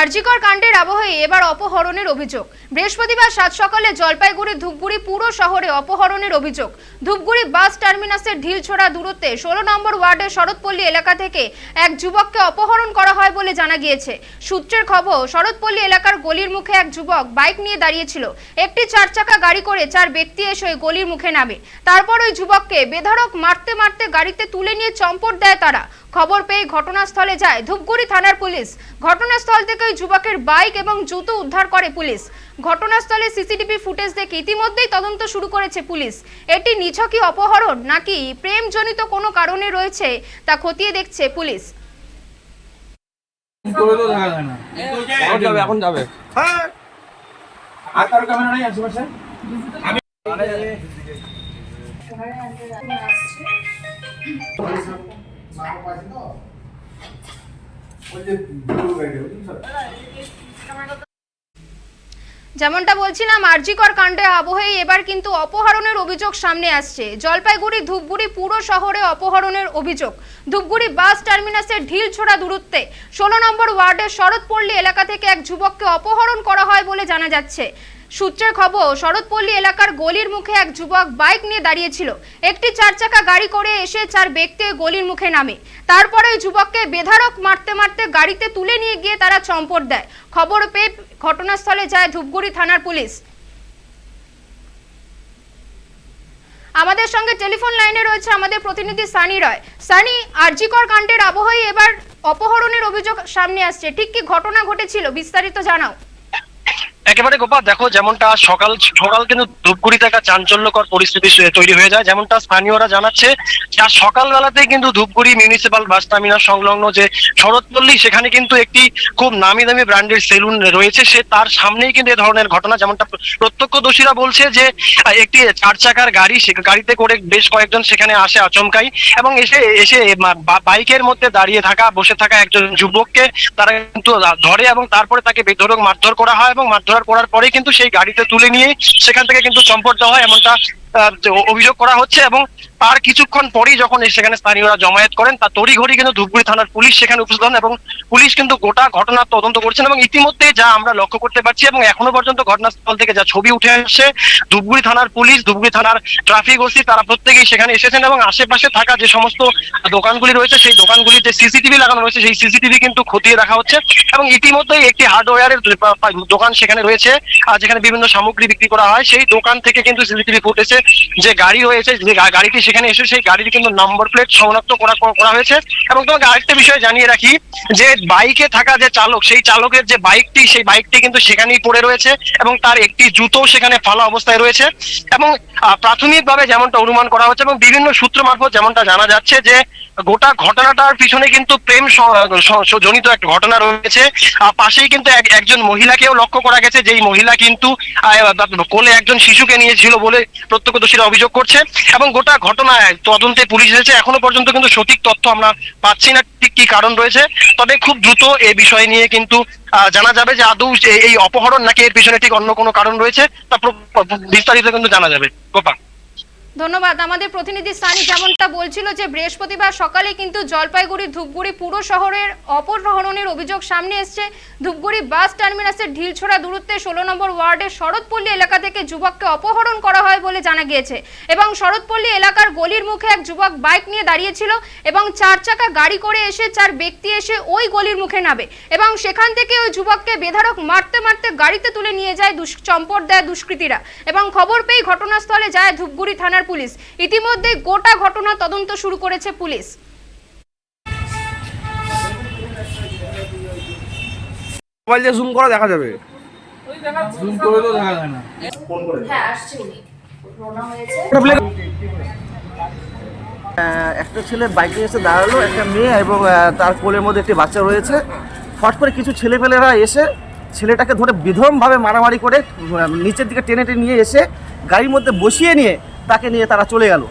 আরজিকর কাণ্ডের আবহে এবার অপহরণের অভিযোগ। বৃহস্পতিবার সাত সকালে জলপাইগুড়ি ধূপগুড়ি পুরো শহরে অপহরণের অভিযোগ। ধূপগুড়ি বাস টার্মিনাসের ঢিলছোড়া দূরত্বে ষোলো নম্বর ওয়ার্ডের শরৎপল্লী এলাকা থেকে এক যুবককে অপহরণ করা হয় বলে জানা গিয়েছে। সূত্রের খবর, শরৎপল্লী এলাকার গলির মুখে এক যুবক বাইক নিয়ে দাঁড়িয়েছিল। একটি চার চাকা গাড়ি করে চার ব্যক্তি এসে গলির মুখে নামে। তারপর ওই যুবককে বেধারক মারতে মারতে গাড়িতে তুলে নিয়ে চম্পট দেয় তারা। খবর পেয়ে ঘটনাস্থলে যায়। ধূপগুড়ি থানার পুলিশ। ঘটনাস্থল থেকে ওই যুবকের বাইক এবং জুতো উদ্ধার করে পুলিশ। ঘটনাস্থলে সিসিটিভি ফুটেজ দেখে ইতিমধ্যেই তদন্ত শুরু করেছে পুলিশ। এটি নিছকই অপহরণ নাকি প্রেমজনিত কোনো কারণে রয়েছে তা খতিয়ে দেখছে পুলিশ। করে তো দেখা যায় এখন যাবে এখন আর কারও ক্যামেরা নেই আশেপাশে? যেমনটা বলছিলাম আরজিকর কাণ্ডে আবহেই এবার কিন্তু অপহরণের অভিযোগ সামনে আসছে। জলপাইগুড়ি, ধূপগুড়ি পুরো শহরে অপহরণের অভিযোগ। ধূপগুড়ি বাস টার্মিনাসের ঢিল ছোড়া দূরত্বে। ষোলো নম্বর ওয়ার্ডের শরৎপল্লী এলাকা থেকে এক যুবককে অপহরণ করা হয় বলে জানা যাচ্ছে। সূত্রের খবর, শরৎপল্লী এলাকার গলির মুখে এক যুবক বাইক নিয়ে দাঁড়িয়েছিল। একটি চার চাকা গাড়ি করে এসে চার ব্যক্তি গলির মুখে নামে। তারপরে ওই যুবককে বেধারক মারতে মারতে গাড়িতে তুলে নিয়ে গিয়ে তারা চম্পট দেয়। খবর পেয়ে ঘটনাস্থলে যায় ধূপগুড়ি থানার পুলিশ। আমাদের সঙ্গে টেলিফোন লাইনে রয়েছে আমাদের প্রতিনিধি সানি রয়। সানি, আরজিকর কাণ্ডের আবহেই এবার অপহরণের অভিযোগ সামনে আসছে। ঠিক কি ঘটনা ঘটেছিল বিস্তারিত জানাও। একেবারে গোপা দেখো যেমনটা সকাল সকাল কিন্তু ধূপগুড়িতে একটা চাঞ্চল্যকর পরিস্থিতি তৈরি হয়ে যায়। যেমনটা স্থানীয়রা জানাচ্ছে, যা সকালবেলাতেই কিন্তু ধূপগুড়ি মিউনিসিপাল বাস টার্মিনাল সংলগ্ন যে শরৎপল্লী, সেখানে কিন্তু একটি খুব নামি দামি ব্র্যান্ডের সেলুন রয়েছে। সে তার সামনেই কিন্তু এ ধরনের ঘটনা, যেমনটা প্র- প্রত্যক্ষদর্শীরা বলছে যে, একটি চার চাকার গাড়ি, সে গাড়িতে করে বেশ কয়েকজন সেখানে আসে আচমকাই এবং এসে এসে বাইকের মধ্যে দাঁড়িয়ে থাকা, বসে থাকা একজন যুবককে তারা কিন্তু ধরে এবং তারপরে তাকে বেধরক মারধর করা হয় এবং মারধর করার পরে কিন্তু সেই গাড়িতে তুলে নিয়ে সেখান থেকে কিন্তু চম্পট দেওয়া হয় এমনটা অভিযোগ করা হচ্ছে এবং তার কিছুক্ষণ পরেই যখন সেখানে স্থানীয়রা জমায়েত করেন কিন্তু ধূপগুড়ি থানার পুলিশ সেখানে উপস্থিত হন এবং পুলিশ কিন্তু গোটা ঘটনার তদন্ত করছেন এবং ইতিমধ্যে যা আমরা লক্ষ্য করতে পারছি এবং এখনও পর্যন্ত ঘটনাস্থল থেকে যা ছবি উঠে আসছে, ধূপগুড়ি থানার পুলিশ, ধূপগুড়ি থানার ট্রাফিক ওসি, তারা প্রত্যেকেই সেখানে এসেছেন এবং আশেপাশে থাকা যে সমস্ত দোকানগুলি রয়েছে, সেই দোকানগুলিতে সিসিটিভি লাগানো রয়েছে, সেই সিসিটিভি কিন্তু খতিয়ে দেখা হচ্ছে এবং ইতিমধ্যেই একটি হার্ডওয়্যারের দোকান সেখানে রয়েছে, আর যেখানে বিভিন্ন সামগ্রী বিক্রি করা হয়, সেই দোকান থেকে কিন্তু সিসিটিভি ফুটেছে যে গাড়ি রয়েছে যে গাড়িটি সেখানে এসে সেই গাড়ির কিন্তু নম্বর প্লেট শনাক্ত করা করা হয়েছে। এবং তোমাকে আরেকটা বিষয় জানিয়ে রাখি, যে বাইকে থাকা যে চালক, সেই চালকের যে বাইকটি সেই বাইকটি কিন্তু সেখানেই পড়ে রয়েছে এবং তার একটি জুতো সেখানে ফালা অবস্থায় রয়েছে। এবং প্রাথমিকভাবে যেমনটা অনুমান করা হচ্ছে এবং বিভিন্ন সূত্র মারফত যেমনটা জানা যাচ্ছে যে গোটা ঘটনাটার পিছনে কিন্তু প্রেম জনিত একটা ঘটনা রয়েছে। পাশেই কিন্তু এক- একজন মহিলাকেও লক্ষ্য করা গেছে, যেই মহিলা কিন্তু কোলে একজন শিশুকে নিয়েছিল বলে প্রত্যক্ষদর্শীরা অভিযোগ করছে এবং গোটা ঘটনায় তদন্তে পুলিশ এসেছে। এখনও পর্যন্ত কিন্তু সঠিক তথ্য আমরা পাচ্ছি না ঠিক কি কারণ রয়েছে। তবে খুব দ্রুত এ বিষয় নিয়ে কিন্তু জানা যাবে যে আদৌ এই অপহরণ নাকি এর পিছনে ঠিক অন্য কোনো কারণ রয়েছে? তা বিস্তারিত কিন্তু জানা যাবে। গোপা ধন্যবাদ। আমাদের প্রতিনিধি সানি যেমনটা বলছিল যে বৃহস্পতিবার সকালে কিন্তু জলপাইগুড়ি, ধূপগুড়ি পুরো শহরের অপহরণের অভিযোগ সামনে এসছে। ধূপগুড়ি বাস টার্মিনাসের ঢিলছোড়া দূরত্বে ষোলো নম্বর ওয়ার্ডের শরৎপল্লী এলাকা থেকে যুবককে অপহরণ করা হয় বলে জানা গিয়েছে এবং শরৎপল্লী এলাকার গলির মুখে এক যুবক বাইক নিয়ে দাঁড়িয়েছিল এবং চার চাকা গাড়ি করে এসে চার ব্যক্তি এসে ওই গলির মুখে নামে এবং সেখান থেকে ওই যুবককে বেধারক মারতে মারতে গাড়িতে তুলে নিয়ে যায় চম্পট দেয় দুষ্কৃতীরা এবং খবর পেয়ে ঘটনাস্থলে যায় ধূপগুড়ি থানার পুলিশ। ইতিমধ্যে গোটা ঘটনা তদন্ত শুরু করেছে পুলিশ। মোবাইল দিয়ে জুম করা দেখা যাবে। জুম করে তো দেখা যায় না। হ্যাঁ আসছে উনি। রওনা হয়েছে। আহ, একটা ছেলে বাইকে এসে দাঁড়াল একটা মেয়ে এবং তার কোলের মধ্যে একটি বাচ্চা রয়েছে। ফট করে কিছু ছেলেপেলেরা এসে ছেলেটাকে ধরে বিধমভাবে মারামারি করে নিচের দিকে টেনে টেনে নিয়ে এসে গাড়ির মধ্যে বসিয়ে নিয়ে তাকে নিয়ে তারা চলে গেল।